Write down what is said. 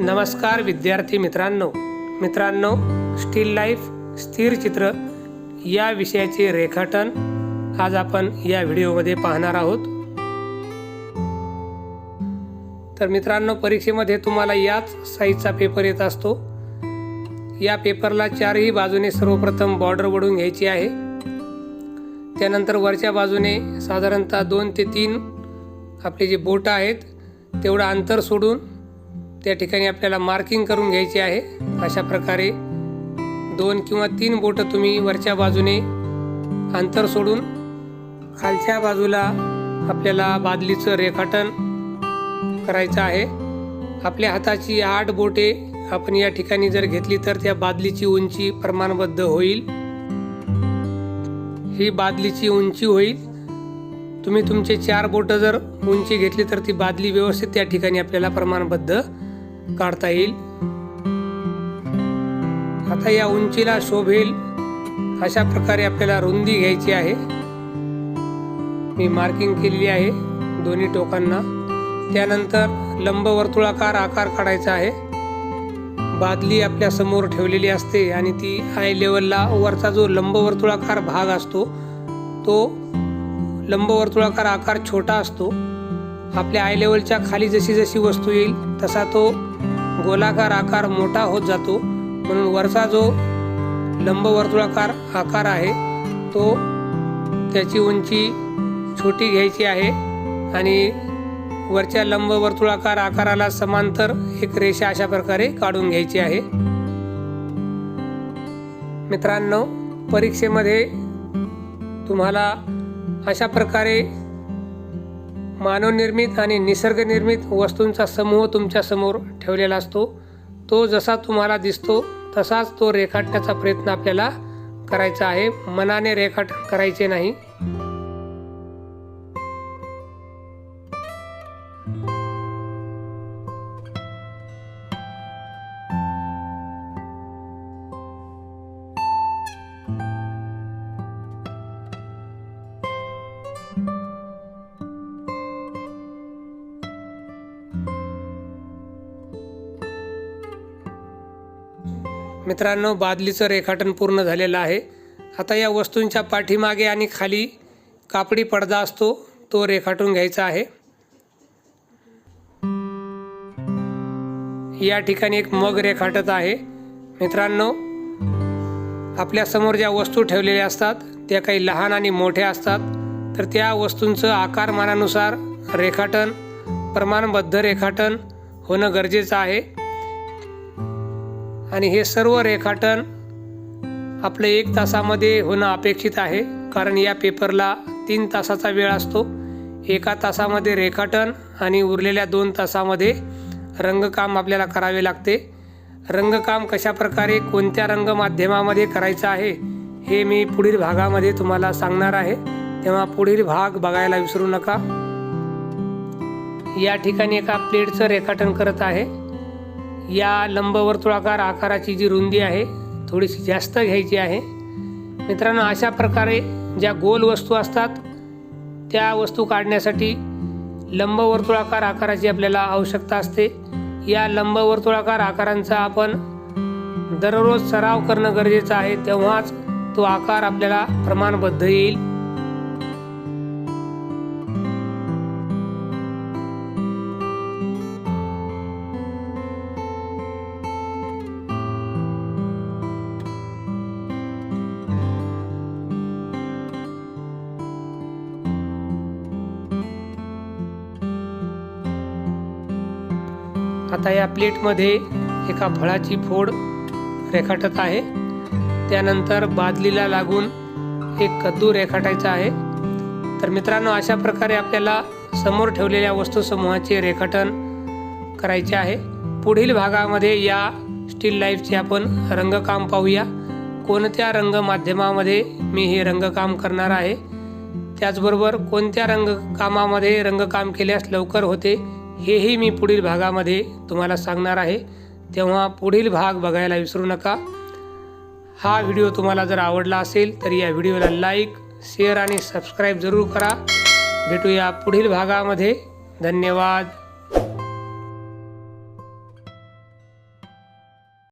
नमस्कार विद्यार्थी मित्रांनो. मित्रांनो स्टील लाईफ स्थिर चित्र या विषयाचे रेखाटन आज आपण या व्हिडिओमध्ये पाहणार आहोत. तर मित्रांनो परीक्षेमध्ये तुम्हाला याच साईजचा पेपर येत असतो. या पेपरला चारही बाजूने सर्वप्रथम बॉर्डर वडून घ्यायची आहे. त्यानंतर वरच्या बाजूने साधारणतः दोन ते तीन आपले जे बोटं आहेत तेवढं अंतर सोडून त्या ठिकाणी आपल्याला मार्किंग करून घ्यायची आहे. अशा प्रकारे दोन किंवा तीन बोटं तुम्ही वरच्या बाजूने अंतर सोडून खालच्या बाजूला आपल्याला बादलीचं रेखाटन करायचं आहे. आपल्या हाताची आठ बोटे आपण या ठिकाणी जर घेतली तर त्या बादलीची उंची प्रमाणबद्ध होईल. ही बादलीची उंची होईल. तुम्ही तुमचे चार बोटं जर उंची घेतली तर ती बादली व्यवस्थित त्या ठिकाणी आपल्याला प्रमाणबद्ध काढता येईल. आता या उंचीला शोभेल अशा प्रकारे आपल्याला रुंदी घ्यायची आहे. मी मार्किंग केलेली आहे दोन्ही टोकांना. त्यानंतर लंबवर्तुळाकार आकार काढायचा आहे. बादली आपल्यासमोर ठेवलेली असते आणि ती आय लेवलला वरचा जो लंबवर्तुळाकार भाग असतो तो लंबवर्तुळाकार आकार छोटा असतो. आपल्या आय लेवलच्या खाली जशी जशी वस्तू येईल तसा तो गोलाकार आकार मोठा होत जातो. म्हणून वरचा जो लंबवर्तुळाकार आकार आहे तो त्याची उंची छोटी घ्यायची आहे आणि वरच्या लंबवर्तुळाकार आकाराला समांतर एक रेषा अशा प्रकारे काढून घ्यायची आहे. मित्रांनो परीक्षेमध्ये तुम्हाला अशा प्रकारे मानवनिर्मित आणि निसर्गनिर्मित वस्तूंचा समूह तुमच्यासमोर ठेवलेला असतो. तो जसा तुम्हाला दिसतो तसाच तो रेखाटण्याचा प्रयत्न आपल्याला करायचा आहे. मनाने रेखाटन करायचे नाही. मित्रांनो बादलीचं रेखाटन पूर्ण झालेलं आहे. आता या वस्तूंच्या पाठीमागे आणि खाली कापडी पडदा असतो तो रेखाटून घ्यायचा आहे. या ठिकाणी एक मग रेखाटत आहे. मित्रांनो आपल्यासमोर ज्या वस्तू ठेवलेल्या असतात त्या काही लहान आणि मोठ्या असतात. तर त्या वस्तूंचं आकारमानानुसार रेखाटन प्रमाणबद्ध रेखाटन होणं गरजेचं आहे. आणि हे सर्व रेखाटन आपलं एक तासामध्ये होणं अपेक्षित आहे. कारण या पेपरला तीन तासाचा वेळ असतो. एका तासामध्ये रेखाटन आणि उरलेल्या दोन तासामध्ये रंगकाम आपल्याला करावे लागते. रंगकाम कशा प्रकारे कोणत्या रंग माध्यमामध्ये करायचं आहे हे मी पुढील भागामध्ये तुम्हाला सांगणार आहे. तेव्हा पुढील भाग बघायला विसरू नका. या ठिकाणी एका प्लेटचं रेखाटन करत आहे. या लंबवर्तुळाकार आकाराची जी रुंदी आहे थोडीशी जास्त घ्यायची आहे. मित्रांनो अशा प्रकारे ज्या गोल वस्तू असतात त्या वस्तू काढण्यासाठी लंबवर्तुळाकार आकाराची आपल्याला आवश्यकता असते. या लंबवर्तुळाकार आकारांचा आपण दररोज सराव करणं गरजेचं आहे तेव्हाच तो आकार आपल्याला प्रमाणबद्ध येईल. आता या प्लेटमध्ये एका फळाची फोड रेखाटत आहे. त्यानंतर बादलीला लागून एक कद्दू रेखाटायचा आहे. तर मित्रांनो अशा प्रकारे आपल्याला समोर ठेवलेल्या वस्तूसमूहाचे रेखाटन करायचे आहे. पुढील भागामध्ये या स्टील लाईफचे आपण रंगकाम पाहूया. कोणत्या रंग माध्यमामध्ये मी हे रंगकाम करणार आहे? त्याचबरोबर कोणत्या रंगकामामध्ये रंगकाम केल्यास लवकर होते? हेही मी पुढील भागामध्ये तुम्हाला सांगणार आहे. तेव्हा पुढील भाग बघायला विसरू नका. हा व्हिडिओ तुम्हाला जर आवडला असेल तर या व्हिडिओला लाईक शेअर आणि सबस्क्राईब जरूर करा. भेटूया पुढील भागामध्ये. धन्यवाद.